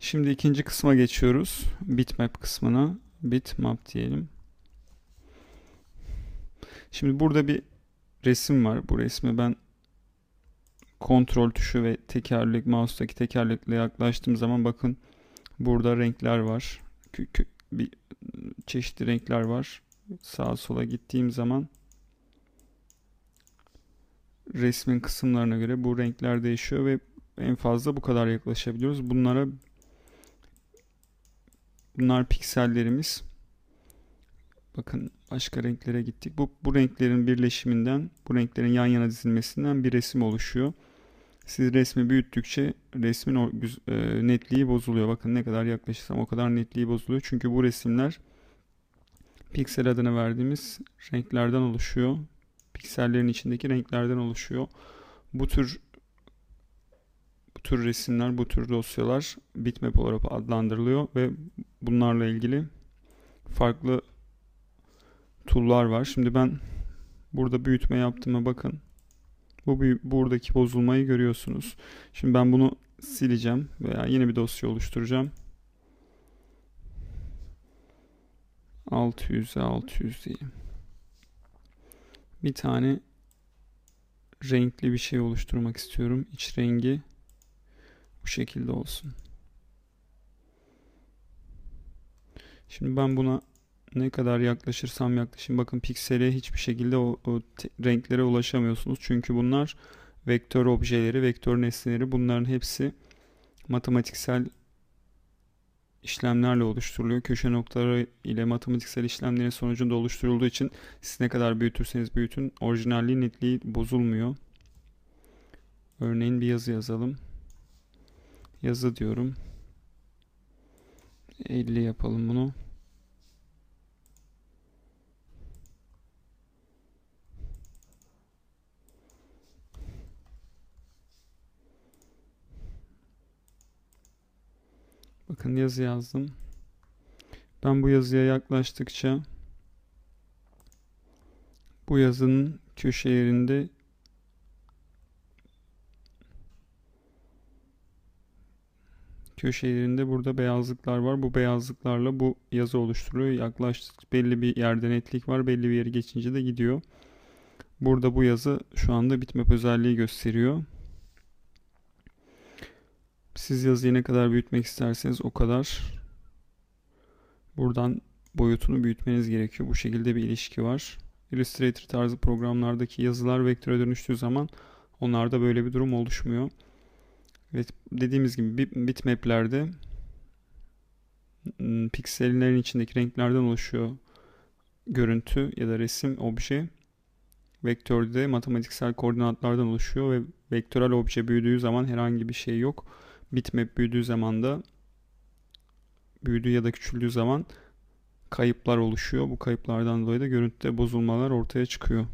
Şimdi ikinci kısma geçiyoruz. Bitmap kısmına. Bitmap diyelim. Şimdi burada bir resim var. Bu resmi ben kontrol tuşu ve tekerlek mouse'daki tekerlekle yaklaştığım zaman bakın burada renkler var. Bir çeşitli renkler var. Sağa sola gittiğim zaman resmin kısımlarına göre bu renkler değişiyor ve en fazla bu kadar yaklaşabiliyoruz. Bunlara bunlar piksellerimiz. Bakın başka renklere gittik. Bu, bu renklerin birleşiminden, bu renklerin yan yana dizilmesinden bir resim oluşuyor. Siz resmi büyüttükçe resmin o, e, netliği bozuluyor. Bakın ne kadar yaklaşırsam o kadar netliği bozuluyor. Çünkü bu resimler piksel adını verdiğimiz renklerden oluşuyor. Piksellerin içindeki renklerden oluşuyor. Bu tür tür resimler, bu tür dosyalar bitmap olarak adlandırılıyor ve bunlarla ilgili farklı tool'lar var. Şimdi ben burada büyütme yaptığıma bakın. Bu buradaki bozulmayı görüyorsunuz. Şimdi ben bunu sileceğim veya yeni bir dosya oluşturacağım. 600'e 600 diyeyim. Bir tane renkli bir şey oluşturmak istiyorum. İç rengi bu şekilde olsun. Şimdi ben buna ne kadar yaklaşırsam yaklaşayım bakın piksele hiçbir şekilde o, o renklere ulaşamıyorsunuz. Çünkü bunlar vektör objeleri, vektör nesneleri bunların hepsi matematiksel işlemlerle oluşturuluyor. Köşe noktaları ile matematiksel işlemlerin sonucunda oluşturulduğu için siz ne kadar büyütürseniz büyütün orijinalliği netliği bozulmuyor. Örneğin bir yazı yazalım. Yazı diyorum. 50 yapalım bunu. Bakın yazı yazdım. Ben bu yazıya yaklaştıkça bu yazının köşe yerinde köşe yerinde burada beyazlıklar var. Bu beyazlıklarla bu yazı oluşturuyor. Yaklaştık belli bir yerde netlik var. Belli bir yeri geçince de gidiyor. Burada bu yazı şu anda bitmap özelliği gösteriyor. Siz yazıyı ne kadar büyütmek isterseniz o kadar buradan boyutunu büyütmeniz gerekiyor. Bu şekilde bir ilişki var. Illustrator tarzı programlardaki yazılar vektöre dönüştüğü zaman onlarda böyle bir durum oluşmuyor. Ve dediğimiz gibi bitmaplerde ıı, piksellerin içindeki renklerden oluşuyor görüntü ya da resim obje. Vektörde matematiksel koordinatlardan oluşuyor ve vektörel obje büyüdüğü zaman herhangi bir şey yok bitmap büyüdüğü zaman da büyüdüğü ya da küçüldüğü zaman kayıplar oluşuyor. Bu kayıplardan dolayı da görüntüde bozulmalar ortaya çıkıyor.